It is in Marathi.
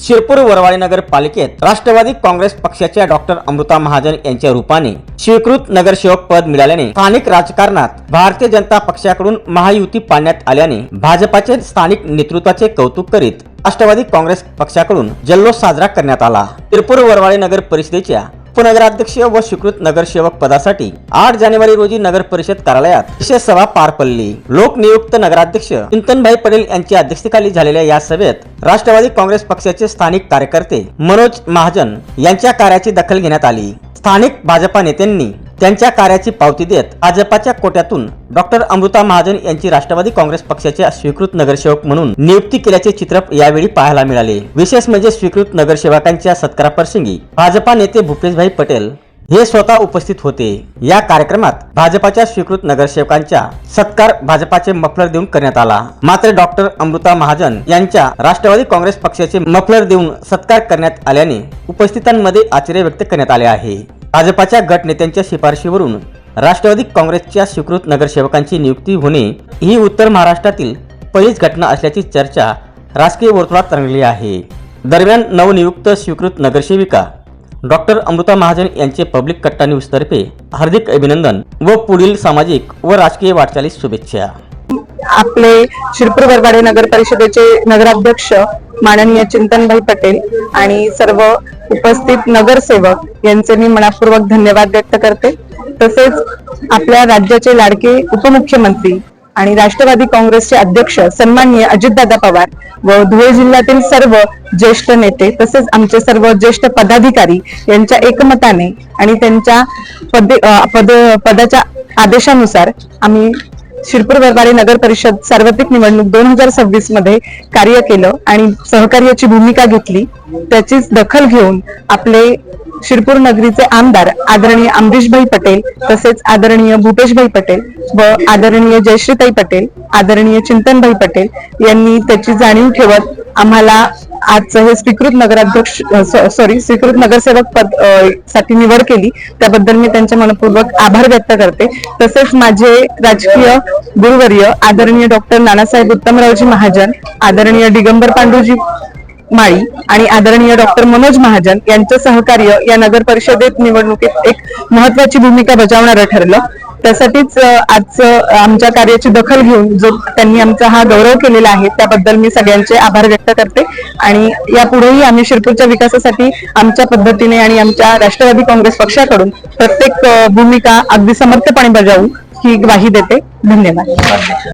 शिरपूर वरवाडी नगर पालिकेत राष्ट्रवादी काँग्रेस पक्षाच्या डॉक्टर अमृता महाजन यांच्या रूपाने स्वीकृत नगरसेवक पद मिळाल्याने स्थानिक राजकारणात भारतीय जनता पक्षाकडून महायुती पाडण्यात आल्याने भाजपाचे स्थानिक नेतृत्वाचे कौतुक करीत राष्ट्रवादी काँग्रेस पक्षाकडून जल्लोष साजरा करण्यात आला. शिरपूर वरवाडी नगर परिषदेच्या उपनगराध्यक्ष व स्वीकृत नगरसेवक पदासाठी आठ जानेवारी रोजी नगर परिषद कार्यालयात विशेष सभा पार पडली. लोकनियुक्त नगराध्यक्ष चिंतनभाई पटेल यांच्या अध्यक्षतेखाली झालेल्या या सभेत राष्ट्रवादी काँग्रेस पक्षाचे स्थानिक कार्यकर्ते मनोज महाजन यांच्या कार्याची दखल घेण्यात आली. स्थानिक भाजपा नेत्यांनी त्यांच्या कार्याची पावती देत भाजपाच्या कोट्यातून डॉक्टर अमृता महाजन यांची राष्ट्रवादी काँग्रेस पक्षाच्या स्वीकृत नगरसेवक म्हणून नियुक्ती केल्याचे चित्र यावेळी पाहायला मिळाले. विशेष म्हणजे स्वीकृत नगरसेवकांच्या सत्काराप्रसंगी भाजपा नेते भूपेशभाई पटेल हे स्वतः उपस्थित होते. या कार्यक्रमात भाजपाच्या स्वीकृत नगरसेवकांच्या सत्कार भाजपाचे मफलर देऊन करण्यात आला. मात्र डॉक्टर अमृता महाजन यांच्या राष्ट्रवादी काँग्रेस पक्षाचे मफलर देऊन सत्कार करण्यात आल्याने उपस्थितांमध्ये आश्चर्य व्यक्त करण्यात आले आहे. भाजपाच्या गटनेत्यांच्या शिफारशीवरून राष्ट्रवादी काँग्रेसच्या स्वीकृत नगरसेवकांची नियुक्ती होणे ही उत्तर महाराष्ट्रातील पहिलीच घटना असल्याची चर्चा राजकीय वर्तुळात रंगली आहे. दरम्यान नवनियुक्त स्वीकृत नगरसेविका डॉक्टर अमृता महाजन यांचे पब्लिक कट्टा न्यूजतर्फे हार्दिक अभिनंदन व पुढील सामाजिक व राजकीय वाटचालीस शुभेच्छा. आपले शिरपूर वरवाडे नगर परिषदेचे नगराध्यक्ष माननीय चिंतनभाई पटेल आणि सर्व उपस्थित नगरसेवक यांचे मी मनापूर्वक धन्यवाद व्यक्त करते. तसेच आपल्या राज्याचे लाडके उपमुख्यमंत्री आणि राष्ट्रवादी काँग्रेसचे अध्यक्ष सन्माननीय अजितदादा पवार व धुळे जिल्ह्यातील सर्व ज्येष्ठ नेते तसेच आमचे सर्व ज्येष्ठ पदाधिकारी यांच्या एकमताने आणि त्यांच्या पदे पद पदाच्या आदेशानुसार आम्ही शिरपूर वरवाडे नगर परिषद सार्वत्रिक निवडणूक दोन हजार सव्वीसमध्ये कार्य केलं आणि सहकार्याची भूमिका घेतली. त्याचीच दखल घेऊन आपले शिरपूर नगरीचे आमदार आदरणीय अमरीशभाई पटेल तसेच आदरणीय भूपेशभाई पटेल व आदरणीय जयश्रीताई पटेल आदरणीय चिंतनभाई पटेल यांनी त्याची जाणीव ठेवत आम्हाला आजचं हे स्वीकृत नगराध्यक्ष सॉरी स्वीकृत नगरसेवक पदसाठी निवड केली. त्याबद्दल मी त्यांचे मनपूर्वक आभार व्यक्त करते. तसेच माझे राजकीय गुरुवर्य आदरणीय डॉक्टर नानासाहेब उत्तमरावजी महाजन आदरणीय दिगंबर पांडुजी माळी आणि आदरणीय डॉक्टर मनोज महाजन यांचं सहकार्य या नगर परिषदेत निवडणुकीत एक महत्वाची भूमिका बजावणारं ठरलं. त्यासाठीच आजचं आज आमच्या कार्याची दखल घेऊन जो त्यांनी आमचा हा गौरव केलेला आहे त्याबद्दल मी सगळ्यांचे आभार व्यक्त करते. आणि यापुढेही आम्ही शिरपूरच्या विकासासाठी आमच्या पद्धतीने आणि आमच्या राष्ट्रवादी काँग्रेस पक्षाकडून प्रत्येक भूमिका अगदी समर्थपणे बजावू ही ग्वाही देते. धन्यवाद.